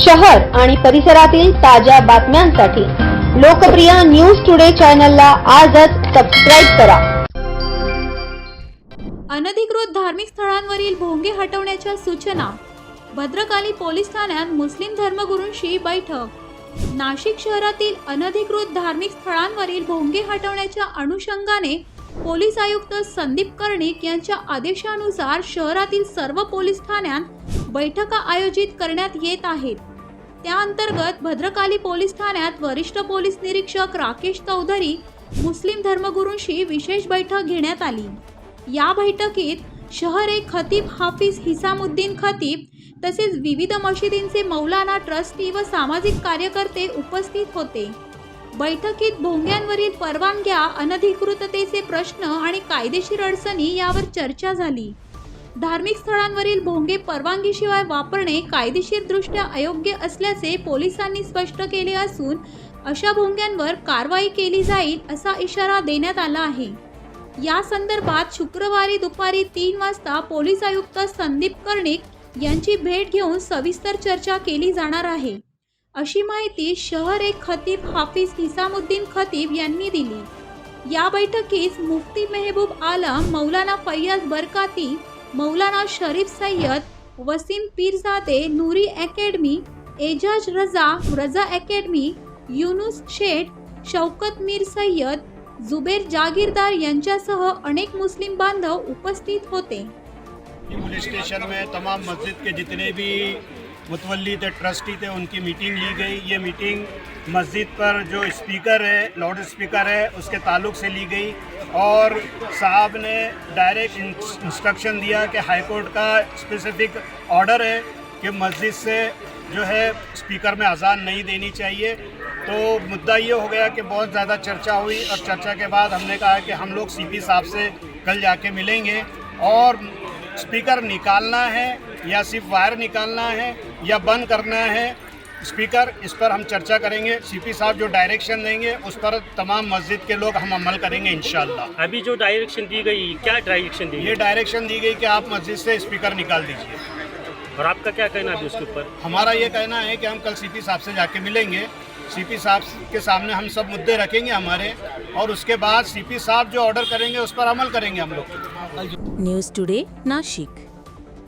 शहर आणि परिसरातील ताज्या बातम्यांसाठी लोकप्रिय न्यूज टुडे चॅनलला आजच सबस्क्राईब करा. अनधिकृत धार्मिक स्थळांवरील भोंगे हटवण्याच्या सूचना भद्रकाली पोलीस ठाण्यात मुस्लिम धर्मगुरूंशी बैठक नाशिक शहरातील अनधिकृत धार्मिक स्थळांवरील भोंगे हटवण्याच्या अनुषंगाने पोलीस आयुक्त संदीप कर्णिक यांच्या आदेशानुसार शहरातील सर्व पोलीस ठाण्यात बैठका आयोजित करण्यात येत आहेत. त्या अंतर्गत भद्रकाली पोलीस ठाण्यात वरिष्ठ पोलीस निरीक्षक राकेश चौधरी मुस्लिम धर्मगुरूंशी विशेष बैठक घेण्यात आली. या बैठकीत शहर ए खतीब हाफिज हिसामुद्दीन खतीब तसेच विविध मशिदींचे मौलाना ट्रस्टी व सामाजिक कार्यकर्ते उपस्थित होते. बैठकीत भोंग्यांवरील परवानग्या अनधिकृततेचे प्रश्न आणि कायदेशीर अडचणी यावर चर्चा झाली. धार्मिक स्थळांवरील भोंगे परवानगीशिवाय वापरणे कायदेशीरदृष्ट्या अयोग्य असल्याचे पोलिसांनी स्पष्ट केले असून अशा भोंग्यांवर कारवाई केली जाईल असा इशारा देण्यात आला आहे. या संदर्भात शुक्रवारी दुपारी तीन वाजता पोलीस आयुक्त संदीप कर्णिक यांची भेट घेऊन सविस्तर चर्चा केली जाणार आहे. अशी माहिती शहर एक खतीब हाफिज हिसामुद्दीन खतीब यांनी दिली. या बैठकीस मुफ्ती मेहबूब आलम मौलाना फैयाज बरकाती मौलाना शरीफ सय्यद वसीम पीरजादे नूरी अकॅडमी एजाज रजा रजा अकॅडमी युनुस शेठ शौकत मीर सय्यद जुबेर जागीरदार यांच्यासह अनेक मुस्लिम बांधव उपस्थित होते. पुलिस स्टेशन में तमाम मस्जिद के जितने भी मुतवली थे, ट्रस्टी थे, उनकी मीटिंग ली गई। ये मीटिंग मस्जिद पर जो स्पीकर है लाउड स्पीकर है, उसके ताल्लुक से ली गई और साहब ने डायरेक्ट इंस्ट्रक्शन दिया कि हाई कोर्ट का स्पेसिफिक ऑर्डर है कि मस्जिद से जो है स्पीकर में अजान नहीं देनी चाहिए। तो मुद्दा ये हो गया कि बहुत ज़्यादा चर्चा हुई और चर्चा के बाद हमने कहा कि हम लोग सीपी साहब से कल जाके मिलेंगे और स्पीकर निकालना है या सिर्फ़ वायर निकालना है या बंद करना है स्पीकर इस पर हम चर्चा करेंगे। सीपी साहब जो डायरेक्शन देंगे उस पर तमाम मस्जिद के लोग हम अमल करेंगे इंशाल्लाह। अभी जो डायरेक्शन दी गई क्या डायरेक्शन दी ये डायरेक्शन दी गई कि आप मस्जिद से स्पीकर निकाल दीजिए। और आपका क्या कहना है उसके ऊपर? हमारा ये कहना है कि हम कल सीपी साहब से जाके मिलेंगे। सीपी साहब के सामने हम सब मुद्दे रखेंगे हमारे और उसके बाद सीपी साहब जो ऑर्डर करेंगे उस पर अमल करेंगे हम लोग। News today Nashik